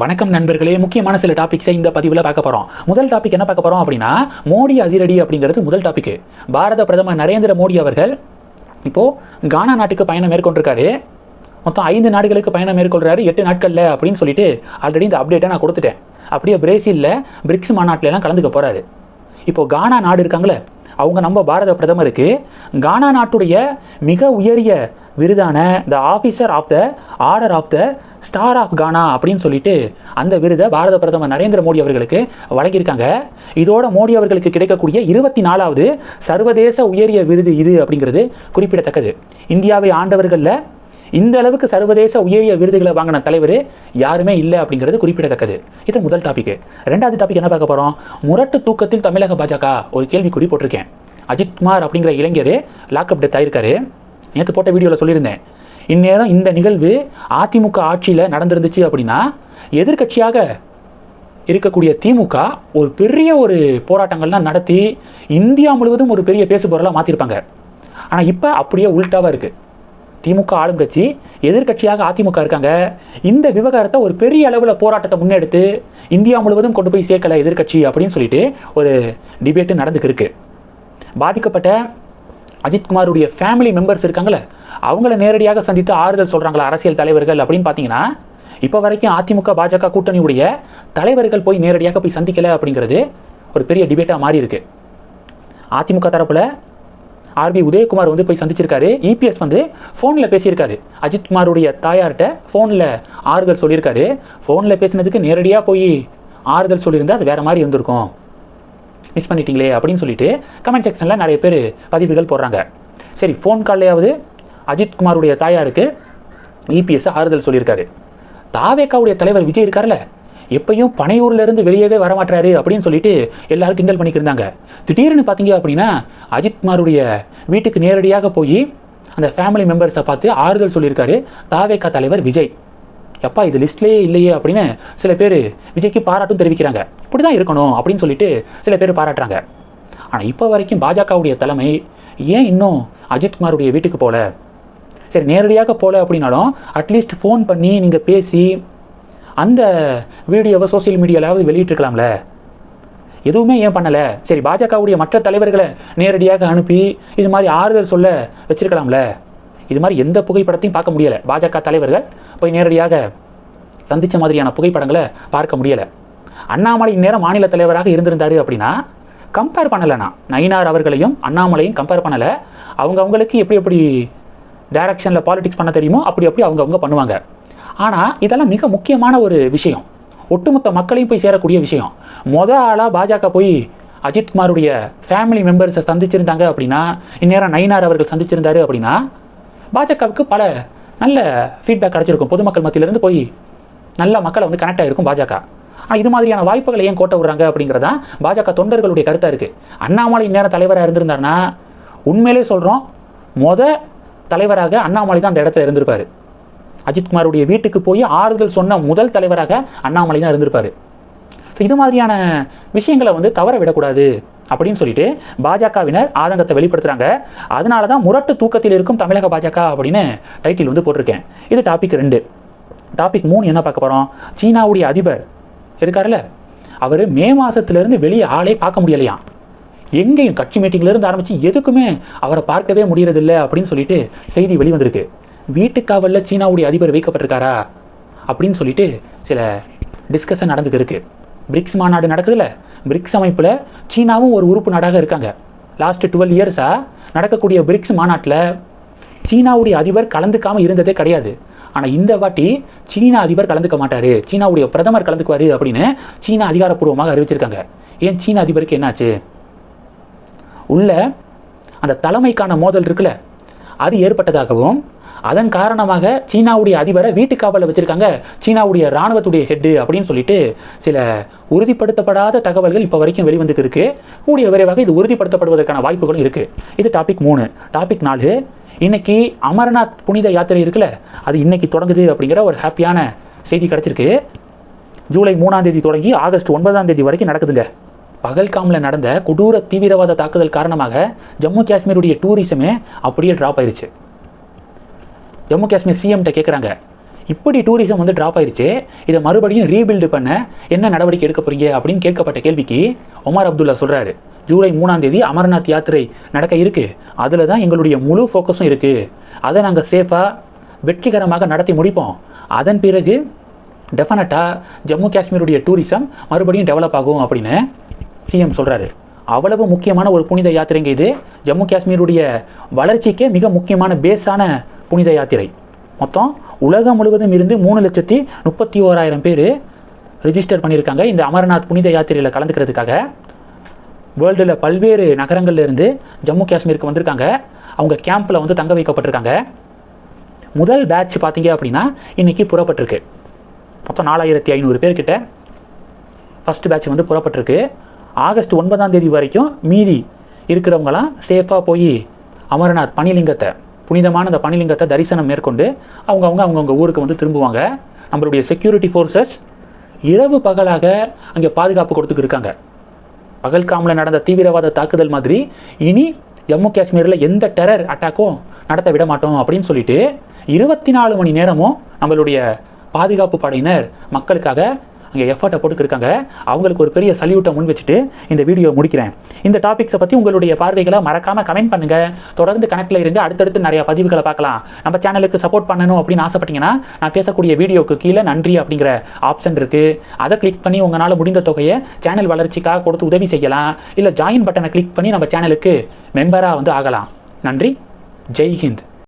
வணக்கம் நண்பர்களே முக்கியமான சில டாபிக்ஸை இந்த பதிவில் பார்க்க போகிறோம் முதல் டாபிக் என்ன பார்க்க போகிறோம் அப்படின்னா மோடி அதிரடி அப்படிங்கிறது முதல் டாபிக் பாரத பிரதமர் நரேந்திர மோடி அவர்கள் இப்போது கானா நாட்டுக்கு பயணம் மேற்கொண்டிருக்காரு. மொத்தம் ஐந்து நாடுகளுக்கு பயணம் மேற்கொள்கிறாரு எட்டு நாட்களில் அப்படின்னு சொல்லிட்டு ஆல்ரெடி இந்த அப்டேட்டை நான் கொடுத்துட்டேன். அப்படியே பிரேசிலில் பிரிக்ஸ் மாநாட்டிலலாம் கலந்துக்க போகிறாரு இப்போ கானா நாடு இருக்காங்களே அவங்க நம்ம பாரத பிரதமருக்கு கானா நாட்டுடைய மிக உயரிய விருதான the officer of the order of the star of Ghana அப்படின்னு சொல்லிட்டு அந்த விருதை பாரத பிரதமர் நரேந்திர மோடி அவர்களுக்கு வழங்கியிருக்காங்க. இதோட மோடி அவர்களுக்கு கிடைக்கக்கூடிய இருபத்தி நாலாவது சர்வதேச உயரிய விருது இது அப்படிங்கிறது குறிப்பிடத்தக்கது. இந்தியாவை ஆண்டவர்களில் இந்த அளவுக்கு சர்வதேச உயரிய விருதுகளை வாங்கின தலைவர் யாருமே இல்லை அப்படிங்கிறது குறிப்பிடத்தக்கது. இது முதல் டாபிக் ரெண்டாவது டாபிக் என்ன பார்க்க போகிறோம் முரட்டு தூக்கத்தில் தமிழக பாஜக ஒரு கேள்விக்குறி போட்டிருக்கேன். அஜித்குமார் அப்படிங்கிற இளைஞர் லாக்அப் டெத் ஆயிருக்காரு. நேற்று போட்ட வீடியோவில் சொல்லியிருந்தேன். இந்நேரம் இந்த நிகழ்வு அதிமுக ஆட்சியில் நடந்திருந்துச்சு அப்படின்னா எதிர்க்கட்சியாக இருக்கக்கூடிய திமுக ஒரு பெரிய ஒரு போராட்டங்கள்லாம் நடத்தி இந்தியா முழுவதும் ஒரு பெரிய பேசுபொருளாக மாற்றிருப்பாங்க ஆனால் இப்போ அப்படியே உள்டாவாக இருக்குது திமுக ஆளும் கட்சி எதிர்க்கட்சியாக அதிமுக இருக்காங்க. இந்த விவகாரத்தை ஒரு பெரிய அளவில் போராட்டத்தை முன்னெடுத்து இந்தியா முழுவதும் கொண்டு போய் சேர்க்கல எதிர்க்கட்சி அப்படின்னு சொல்லிட்டு ஒரு டிபேட்டு நடந்துக்கு இருக்கு பாதிக்கப்பட்ட அஜித்குமாருடைய ஃபேமிலி மெம்பர்ஸ் இருக்காங்களே அவங்கள நேரடியாக சந்தித்து ஆறுதல் சொல்கிறாங்களா அரசியல் தலைவர்கள் அப்படின்னு பார்த்தீங்கன்னா இப்போ வரைக்கும் அதிமுக பாஜக கூட்டணியுடைய தலைவர்கள் போய் நேரடியாக போய் சந்திக்கலை அப்படிங்கிறது ஒரு பெரிய டிபேட்டாக மாறி இருக்கு. அதிமுக தரப்பில் ஆர்பி உதயகுமார் வந்து போய் சந்திச்சிருக்காரு. இபிஎஸ் வந்து ஃபோனில் பேசியிருக்காரு. அஜித்குமாருடைய தாயார்கிட்ட ஃபோனில் ஆறுதல் சொல்லியிருக்காரு. ஃபோனில் பேசினதுக்கு நேரடியாக போய் ஆறுதல் சொல்லியிருந்தால் அது வேறு மாதிரி இருந்திருக்கும். மிஸ் பண்ணிட்டீங்களே அப்படின்னு சொல்லிட்டு கமெண்ட் செக்ஷனில் நிறைய பேர் பதிவுகள் போடுறாங்க. சரி ஃபோன் கால்லையாவது அஜித்குமாருடைய தாயாருக்கு இபிஎஸ் ஆறுதல் சொல்லியிருக்காரு. தாவேக்காவுடைய தலைவர் விஜய் இருக்கார்ல எப்பயும் பனையூர்ல இருந்து வெளியவே வரமாட்டாரு அப்படின்னு சொல்லிட்டு எல்லாரும் கிண்டல் பண்ணிக்கிருந்தாங்க திடீர்னு பார்த்தீங்க அப்படின்னா அஜித்குமாருடைய வீட்டுக்கு நேரடியாக போய் அந்த ஃபேமிலி மெம்பர்ஸை பார்த்து ஆறுதல் சொல்லியிருக்காரு தாவேக்கா தலைவர் விஜய். எப்பா இது லிஸ்ட்லேயே இல்லையே அப்படின்னு சில பேர் விஜய்க்கு பாராட்டும் தெரிவிக்கிறாங்க. இப்படி தான் இருக்கணும் அப்படின்னு சொல்லிட்டு சில பேர் பாராட்டுறாங்க. ஆனால் இப்போ வரைக்கும் பாஜகவுடைய தலைமை ஏன் இன்னும் அஜித்குமாருடைய வீட்டுக்கு போகல சரி நேரடியாக போகல அப்படின்னாலும் அட்லீஸ்ட் ஃபோன் பண்ணி நீங்கள் பேசி அந்த வீடியோவை சோஷியல் மீடியாலாவது வெளியிட்டிருக்கலாம்ல? எதுவுமே ஏன் பண்ணலை? சரி பாஜகவுடைய மற்ற தலைவர்களை நேரடியாக அனுப்பி இது மாதிரி ஆறுதல் சொல்ல வச்சிருக்கலாம்ல? இது மாதிரி எந்த புகைப்படத்தையும் பார்க்க முடியலை. பாஜக தலைவர்கள் போய் நேரடியாக சந்தித்த மாதிரியான புகைப்படங்களை பார்க்க முடியலை. அண்ணாமலை நேரம் மாநில தலைவராக இருந்திருந்தாரு அப்படின்னா கம்பேர் பண்ணலைண்ணா. நயினார் அவர்களையும் அண்ணாமலையும் கம்பேர் பண்ணலை. அவங்க அவங்களுக்கு எப்படி எப்படி டைரக்ஷனில் பாலிடிக்ஸ் பண்ண தெரியுமோ அப்படி அப்படி அவங்க அவங்க பண்ணுவாங்க. ஆனால் இதெல்லாம் மிக முக்கியமான ஒரு விஷயம். ஒட்டுமொத்த மக்களையும் போய் சேரக்கூடிய விஷயம். மொத ஆளாக பாஜக போய் அஜித்குமாருடைய ஃபேமிலி மெம்பர்ஸை சந்திச்சிருந்தாங்க அப்படின்னா இந்நேரம் நயினார் அவர்கள் சந்திச்சிருந்தாரு அப்படின்னா பாஜகவுக்கு பல நல்ல ஃபீட்பேக் கிடச்சிருக்கும். பொதுமக்கள் மத்தியிலேருந்து போய் நல்ல மக்களை வந்து கனெக்ட் ஆகிருக்கும் பாஜக. ஆனால் இது மாதிரியான வாய்ப்புகளை ஏன் கோட்ட விடுறாங்க அப்படிங்கிறதா பாஜக தொண்டர்களுடைய கருத்தாக இருக்குது அண்ணாமலை நேரம் தலைவராக இருந்திருந்தாருன்னா உண்மையிலே சொல்கிறோம் மொத தலைவராக அண்ணாமலை தான் அந்த இடத்துல இருந்திருப்பார். அஜித்குமாருடைய வீட்டுக்கு போய் ஆறுதல் சொன்ன முதல் தலைவராக அண்ணாமலை தான் இருந்திருப்பார். ஸோ இது மாதிரியான விஷயங்களை வந்து தவற விடக்கூடாது. அப்படின்னு சொல்லிட்டு பாஜகவினர் ஆதங்கத்தை வெளிப்படுத்துகிறாங்க அதனால தான் முரட்டு தூக்கத்தில் இருக்கும் தமிழக பாஜக அப்படின்னு டைட்டில் வந்து போட்டிருக்கேன். இது டாபிக் ரெண்டு. டாபிக் மூணு என்ன பார்க்க போகிறோம் சீனாவுடைய அதிபர் இருக்கார்ல அவர் மே மாதத்துலேருந்து வெளியே ஆளே பார்க்க முடியலையாம். எங்கேயும் கட்சி மீட்டிங்லேருந்து ஆரம்பித்து எதுக்குமே அவரை பார்க்கவே முடியறதில்ல அப்படின்னு சொல்லிட்டு செய்தி வெளிவந்திருக்கு. வீட்டுக்காவலில் சீனாவுடைய அதிபர் வைக்கப்பட்டிருக்காரா? அப்படின்னு சொல்லிட்டு சில டிஸ்கஷன் நடந்துக்கு இருக்குது பிரிக்ஸ் மாநாடு நடக்குதுல்ல? பிரிக்ஸ் அமைப்பில் சீனாவும் ஒரு உறுப்பு நாடாக இருக்காங்க. லாஸ்ட் டுவெல் இயர்ஸாக நடக்கக்கூடிய பிரிக்ஸ் மாநாட்டில் சீனாவுடைய அதிபர் கலந்துக்காமல் இருந்ததே கிடையாது. ஆனால் இந்த வாட்டி சீனா அதிபர் கலந்துக்க மாட்டார். சீனாவுடைய பிரதமர் கலந்துக்குவார் அப்படின்னு சீனா அதிகாரப்பூர்வமாக அறிவிச்சிருக்காங்க. ஏன் சீன அதிபருக்கு என்னாச்சு? உள்ள அந்த தலைமைக்கான மோதல் இருக்குல்ல அது ஏற்பட்டதாகவும் அதன் காரணமாக சீனாவுடைய அதிபரை வீட்டு காவலில் வச்சிருக்காங்க. சீனாவுடைய ராணுவத்துடைய ஹெட்டு அப்படின்னு சொல்லிட்டு சில உறுதிப்படுத்தப்படாத தகவல்கள் இப்போ வரைக்கும் வெளிவந்துட்டு இருக்கு. கூடிய விரைவாக இது உறுதிப்படுத்தப்படுவதற்கான வாய்ப்புகளும் இருக்கு. இது டாபிக் மூணு. டாபிக் நாலு இன்னைக்கு அமர்நாத் புனித யாத்திரை இருக்குல்ல அது இன்னைக்கு தொடங்குது அப்படிங்கிற ஒரு ஹாப்பியான செய்தி கிடச்சிருக்கு. ஜூலை மூணாம் தேதி தொடங்கி ஆகஸ்ட் ஒன்பதாம் தேதி வரைக்கும் நடக்குதுங்க. பகல்காமில் நடந்த கொடூர தீவிரவாத தாக்குதல் காரணமாக ஜம்மு காஷ்மீருடைய டூரிசமே அப்படியே ட்ராப் ஆயிடுச்சு ஜம்மு காஷ்மீர் சிஎம்கிட்ட கேட்குறாங்க இப்படி டூரிசம் வந்து ட்ராப் ஆயிடுச்சு இதை மறுபடியும் ரீபில்டு பண்ண என்ன நடவடிக்கை எடுக்க போறீங்க அப்படின்னு கேட்கப்பட்ட கேள்விக்கு ஒமர் அப்துல்லா சொல்கிறாரு ஜூலை மூணாம் தேதி அமர்நாத் யாத்திரை நடக்க இருக்கு. அதில் தான் எங்களுடைய முழு ஃபோக்கஸும் இருக்கு. அதை நாங்கள் சேஃபாக வெற்றிகரமாக நடத்தி முடிப்போம். அதன் பிறகு டெஃபினட்டாக ஜம்மு காஷ்மீருடைய டூரிசம் மறுபடியும் டெவலப் ஆகும் அப்படின்னு சிஎம் சொல்கிறாரு அவ்வளவு முக்கியமான ஒரு புனித யாத்திரைங்க இது. ஜம்மு காஷ்மீருடைய வளர்ச்சிக்கே மிக முக்கியமான பேஸான புனித யாத்திரை. மொத்தம் உலகம் முழுவதும் இருந்து மூணு லட்சத்தி முப்பத்தி ஓராயிரம் பேர் ரிஜிஸ்டர் பண்ணியிருக்காங்க இந்த அமர்நாத் புனித யாத்திரையில் கலந்துக்கிறதுக்காக. வேர்ல்டில் பல்வேறு நகரங்கள்லேருந்து ஜம்மு காஷ்மீருக்கு வந்திருக்காங்க. அவங்க கேம்பில் வந்து தங்க வைக்கப்பட்டிருக்காங்க. முதல் பேட்ச் பார்த்தீங்க அப்படின்னா இன்னைக்கு புறப்பட்டிருக்கு. மொத்தம் நாலாயிரத்தி ஐநூறு பேர்கிட்ட ஃபஸ்ட்டு பேட்ச் வந்து புறப்பட்டிருக்கு. ஆகஸ்ட் ஒன்பதாம் தேதி வரைக்கும் மீதி இருக்கிறவங்களாம் சேஃபாக போய் அமரநாத் பனிலிங்கத்தை புனிதமான அந்த பனிலிங்கத்தை தரிசனம் மேற்கொண்டு அவங்கவுங்க அவங்கவுங்க ஊருக்கு வந்து திரும்புவாங்க. நம்மளுடைய செக்யூரிட்டி ஃபோர்ஸஸ் இரவு பகலாக அங்கே பாதுகாப்பு கொடுத்துக்கிருக்காங்க பகல்காமில் நடந்த தீவிரவாத தாக்குதல் மாதிரி இனி ஜம்மு காஷ்மீரில் எந்த டெரர் அட்டாக்கும் நடத்த விட மாட்டோம் அப்படின்னு சொல்லிட்டு இருபத்தி நாலு மணி நேரமும் நம்மளுடைய பாதுகாப்பு படையினர் மக்களுக்காக அங்கே எஃபர்ட்டை போட்டுக்கிருக்காங்க. அவங்களுக்கு ஒரு பெரிய சல்யூட்டை முன் வச்சுட்டு இந்த வீடியோ முடிக்கிறேன். இந்த டாபிக்ஸை பற்றி உங்களுடைய பார்வைகளை மறக்காமல் கமெண்ட் பண்ணுங்கள் தொடர்ந்து கணக்கில் இருந்து அடுத்தடுத்து நிறைய பதிவுகளை பார்க்கலாம். நம்ம சேனலுக்கு சப்போர்ட் பண்ணணும் அப்படின்னு ஆசைப்பட்டீங்கன்னா நான் பேசக்கூடிய வீடியோக்கு கீழே நன்றி அப்படிங்கிற ஆப்ஷன் இருக்குது அதை கிளிக் பண்ணி உங்களால் முடிந்த தொகையை சேனல் வளர்ச்சிக்காக கொடுத்து உதவி செய்யலாம். இல்லை ஜாயின் பட்டனை கிளிக் பண்ணி நம்ம சேனலுக்கு மெம்பராக வந்து ஆகலாம். நன்றி. ஜெய் ஹிந்த்.